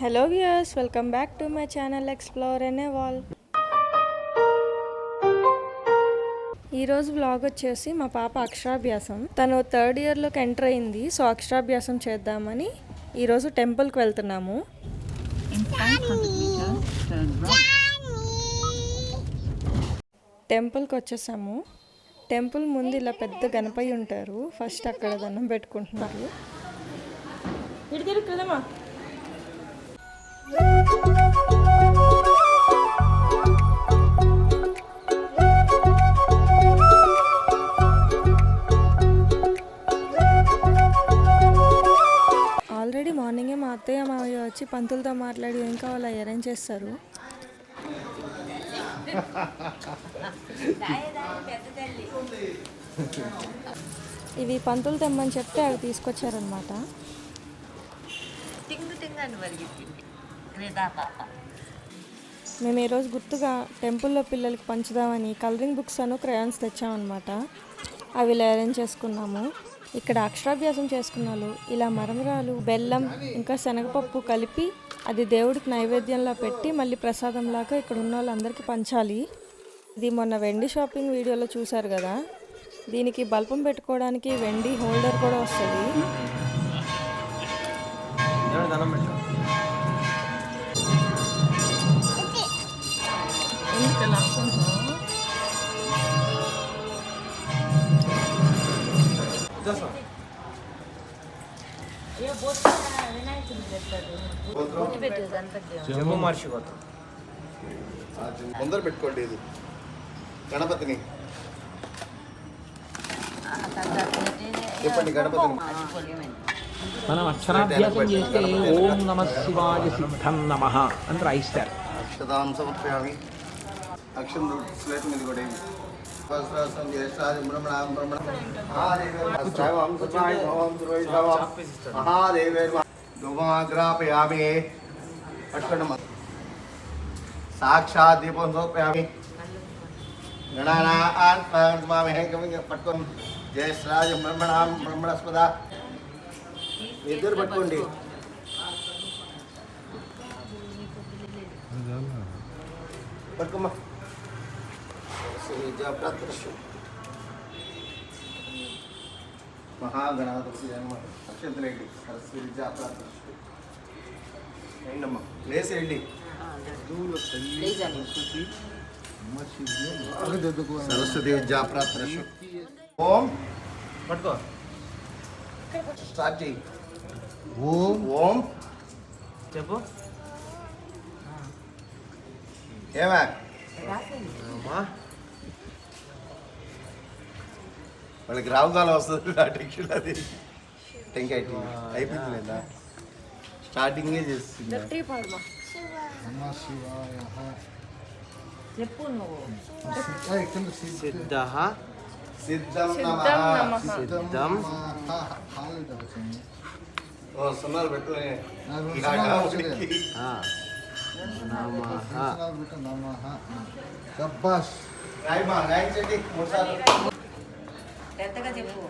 Hello viewers welcome back to my channel explore అనే వాల్ ఈరోజు వ్లాగ్ వచ్చేసి మా పాప అక్షరాభ్యాసం. తను థర్డ్ ఇయర్లోకి ఎంటర్ అయింది సో అక్షరాభ్యాసం చేద్దామని ఈరోజు టెంపుల్కి వెళ్తున్నాము. టెంపుల్కి వచ్చేసాము. టెంపుల్ ముందు ఇలా పెద్ద గణపయ్య ఉంటారు. ఫస్ట్ అక్కడ దండం పెట్టుకుంటున్నారు. కదమ్మా ఆల్రెడీ మార్నింగే మా అత్తయ్య మావయ్య వచ్చి పంతులతో మాట్లాడి ఏం కావాలో అరేంజ్ చేస్తారు. ఇవి పంతులు తెమ్మని చెప్తే అవి తీసుకొచ్చారనమాట మేము ఈరోజు గుర్తుగా టెంపుల్లో పిల్లలకి పంచుదామని కలరింగ్ బుక్స్ అను క్రయాన్స్ తెచ్చామన్నమాట. అవి ఇలా అరేంజ్ చేసుకున్నాము. ఇక్కడ అక్షరాభ్యాసం చేసుకున్న వాళ్ళు ఇలా మరమరాలు బెల్లం ఇంకా శనగపప్పు కలిపి అది దేవుడికి నైవేద్యంలా పెట్టి మళ్ళీ ప్రసాదంలాగా ఇక్కడ ఉన్న వాళ్ళందరికీ పంచాలి. ఇది మొన్న వెండి షాపింగ్ వీడియోలో చూశారు కదా. దీనికి బల్పం పెట్టుకోవడానికి వెండి హోల్డర్ కూడా వస్తుంది. జమ్మూ మహర్షి గోత్రం ముందర పెట్టుకోండి ఇది. గణపతిని. చెప్పండి గణపతిని. మనం అక్షరాభ్యాసం చేస్తే ఓం నమ శివాయ సిద్ధం నమ అని రాయిస్తారు అక్షతాం సమర్పయామి అక్షం స్లేట్ మీద కూడా వేయండి. ధూమాగ్రాపయామి. పట్టుకోండి సాక్షాత్ దీపం సమర్పయామి. గణానాన్ స్వామి. పట్టుకోండి. జ్యేష్ఠరాజ బ్రహ్మణాం బ్రహ్మణస్పద. ఇద్దరు పట్టుకోండి. పట్టుకోమ్మా. శ్రీజప్రదృశ్యం మహాగణాధిపతి జన్మ అక్షంతలేండి సరస్వతి జాప్రదృశ్యం ఏంటమ్మా? లేసేయండి సరస్వతి విద్యాప్రాప్తరస్సు ఓం. పట్టుకో. స్టార్ట్ చేయి. ఓం. ఓం. చెప్పు. ఏమా? వాళ్ళకి రావు కాలం వస్తుంది. ఆ టెన్షన్ అది టెంకాయ టీ అయిపోయింది లేదా స్టార్టింగే చేస్తుంది. చెప్పు నువ్వు. సిద్ధ సిద్ధం సిద్ధం నమః. నమః. ఓ సున్నాలు పెట్టు ఆ, నమ. పెద్దగా చెప్పు.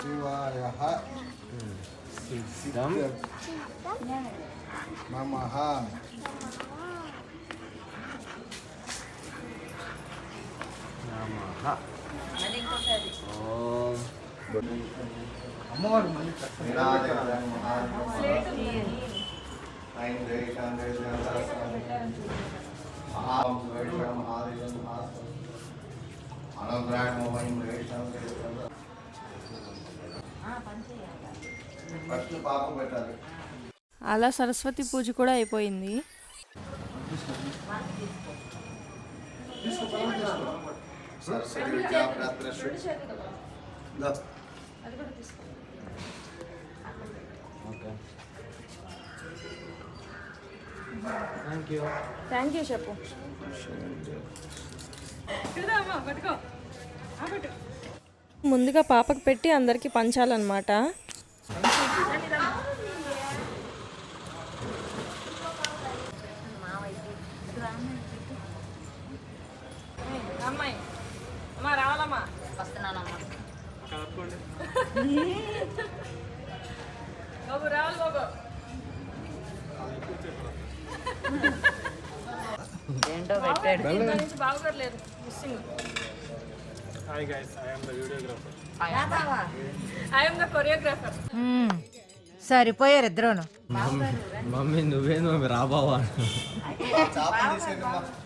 శివాయ. సిద్ధం. నమ. అమ్మవారు మళ్ళీ పాపం పెట్టాలి అలా సరస్వతి పూజ కూడా అయిపోయింది. థ్యాంక్ యూ థ్యాంక్ యూ చెప్పు. ముందుగా పాపకు పెట్టి అందరికీ పంచాలన్నమాట. అమ్మాయి అమ్మా రావాలమ్మా వస్తున్నానమ్మా సరిపోయారు ఇద్దరును. మమ్మీ నువ్వే మమ్మీ రాబావా?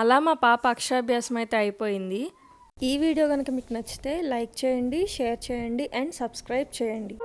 అలా మా పాప అక్షరాభ్యాసం అయితే అయిపోయింది. ఈ వీడియో కనుక మీకు నచ్చితే లైక్ చేయండి షేర్ చేయండి అండ్ సబ్స్క్రైబ్ చేయండి.